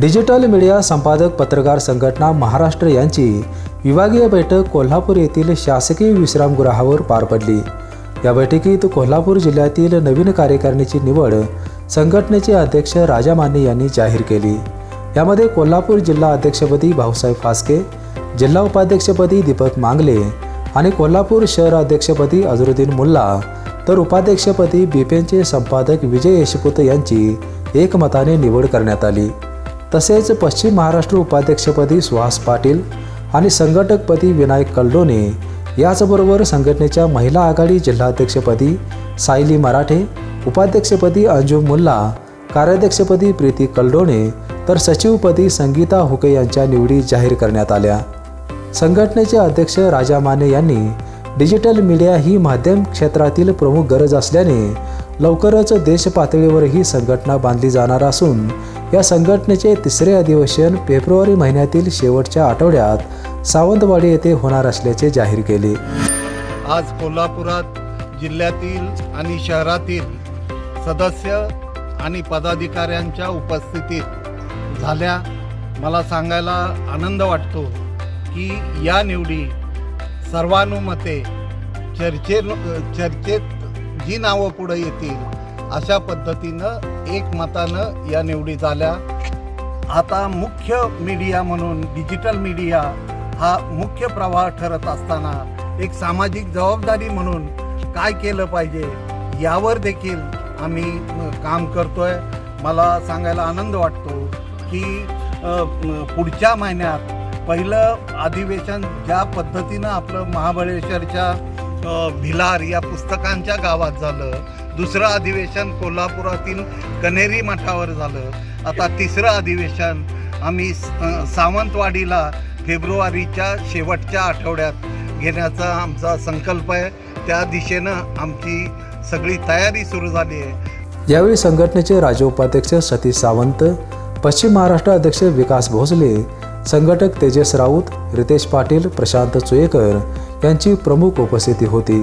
Digital media संपादक पत्रकार संघटना महाराष्ट्र यांची विभागीय बैठक कोल्हापूर येथील शासकीय विश्रामगृहावर पार पडली. या बैठकीत कोल्हापूर जिल्ह्यातील नवीन कार्यकारिणीची निवड संघटनेचे अध्यक्ष राजा माने यांनी जाहीर केली. यामध्ये कोल्हापूर जिल्हा अध्यक्षपदी भाऊसाहेब फासके जिल्हा उपाध्यक्षपदी दीपक मांगले आणि कोल्हापूर शहर अध्यक्षपदी अझरुद्दीन मुल्ला तर उपाध्यक्षपदी बीपेनचे संपादक विजय यशपुत यांची एकमताने निवड करण्यात आली. तसेच पश्चिम महाराष्ट्र उपाध्यक्षपदी सुहास पाटील आणि संघटकपदी विनायक कल्डोने याचबरोबर संघटनेच्या महिला आघाडी जिल्हाध्यक्षपदी सायली मराठे उपाध्यक्षपदी अंजुम मुल्ला कार्याध्यक्षपदी प्रीती कल्डोणे तर सचिवपदी संगीता हुके यांच्या निवडी जाहीर करण्यात आल्या. संघटनेचे अध्यक्ष राजा माने यांनी डिजिटल मीडिया ही माध्यम क्षेत्रातील प्रमुख गरज असल्याने लवकरच देश पातळीवर ही संघटना बांधली जाणार असून या संघटनेचे तिसरे अधिवेशन फेब्रुवारी महिन्यातील शेवटच्या आठवड्यात सावंतवाडी येथे होणार असल्याचे जाहीर केले. आज कोल्हापुरात जिल्ह्यातील आणि शहरातील सदस्य आणि पदाधिकाऱ्यांच्या उपस्थितीत झाल्या. मला सांगायला आनंद वाटतो की या निवडी सर्वानुमते चर्चे चर्चेत जी नावं पुढे येतील अशा पद्धतीनं एकमतानं या निवडी झाल्या. आता मुख्य मीडिया म्हणून डिजिटल मीडिया हा मुख्य प्रवाह ठरत असताना एक सामाजिक जबाबदारी म्हणून काय केलं पाहिजे यावर देखील आम्ही काम काम करतोय. मला सांगायला आनंद वाटतो की पुढच्या महिन्यात पहिलं अधिवेशन ज्या पद्धतीनं आपलं महाबळेश्वरच्या भिलार या पुस्तकांच्या गावात झालं दुसरं अधिवेशन कोल्हापुरातील कनेरी मठावर झालं. आता तिसरं अधिवेशन आम्ही सावंतवाडीला फेब्रुवारीच्या शेवटच्या आठवड्यात घेण्याचा आमचा संकल्प आहे. त्या दिशेनं आमची सगळी तयारी सुरू झाली आहे. यावेळी संघटनेचे राज्य उपाध्यक्ष सतीश सावंत पश्चिम महाराष्ट्र अध्यक्ष विकास भोसले संघटक तेजस राऊत रितेश पाटील प्रशांत चुयेकर यांची प्रमुख उपस्थिती होती.